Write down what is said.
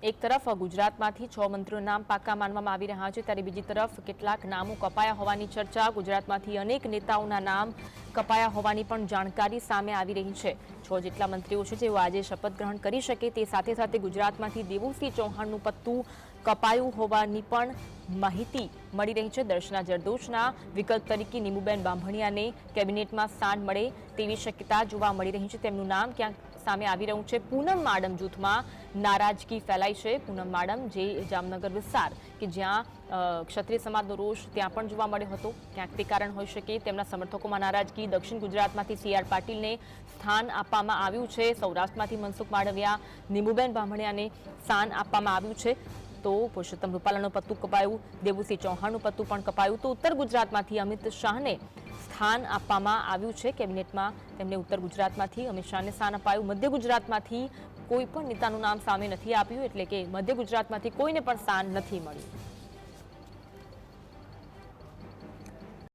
એક તરફ ગુજરાતમાંથી છ મંત્રીઓના નામ પાક્કા માનવામાં આવી રહ્યા છે, ત્યારે બીજી તરફ કેટલાક નામો કપાયા હોવાની ચર્ચા, ગુજરાતમાંથી અનેક નેતાઓના નામ કપાયા હોવાની પણ જાણકારી સામે આવી રહી છે. છ જેટલા મંત્રીઓ છે જેઓ આજે શપથ ગ્રહણ કરી શકે તે સાથે સાથે ગુજરાતમાંથી દેવુસિંહ ચૌહાણનું પત્તું કપાયું હોવાની પણ માહિતી મળી રહી છે. દર્શના જરદોશના વિકલ્પ તરીકે નીમુબેન બાંભણિયાને કેબિનેટમાં સ્થાન મળે તેવી શક્યતા જોવા મળી રહી છે. તેમનું નામ ક્યાંક સામે આવી રહ્યું છે. પૂનમ માડમ જૂથમાં નારાજગી ફેલાઈ છે. પૂનમ માડમ જે જામનગર વિસ્તાર કે જ્યાં ક્ષત્રિય સમાજનો રોષ ત્યાં પણ જોવા મળ્યો હતો. ક્યાંક તે કારણ હોઈ શકે તેમના સમર્થકોમાં નારાજગી. દક્ષિણ ગુજરાતમાંથી સી આર પાટીલને સ્થાન આપવામાં આવ્યું છે. સૌરાષ્ટ્રમાંથી મનસુખ માડવિયા, નિમુબેન બાંભણિયાને સ્થાન આપવામાં આવ્યું છે. તો પુરુષોત્તમ રૂપાલાનું પત્તું કપાયું દેવુસિંહ ચૌહાણનું પત્તું પણ કપાયું. તો ઉત્તર ગુજરાતમાંથી અમિત શાહને સ્થાન આપવામાં આવ્યું છે કેબિનેટમાં. તેમને ઉત્તર ગુજરાતમાંથી અમિત શાહને સ્થાન અપાયું. મધ્ય ગુજરાતમાંથી કોઈ પણ નેતાનું નામ સામે નથી આપ્યું, એટલે કે મધ્ય ગુજરાતમાંથી કોઈને પણ સ્થાન નથી મળ્યું.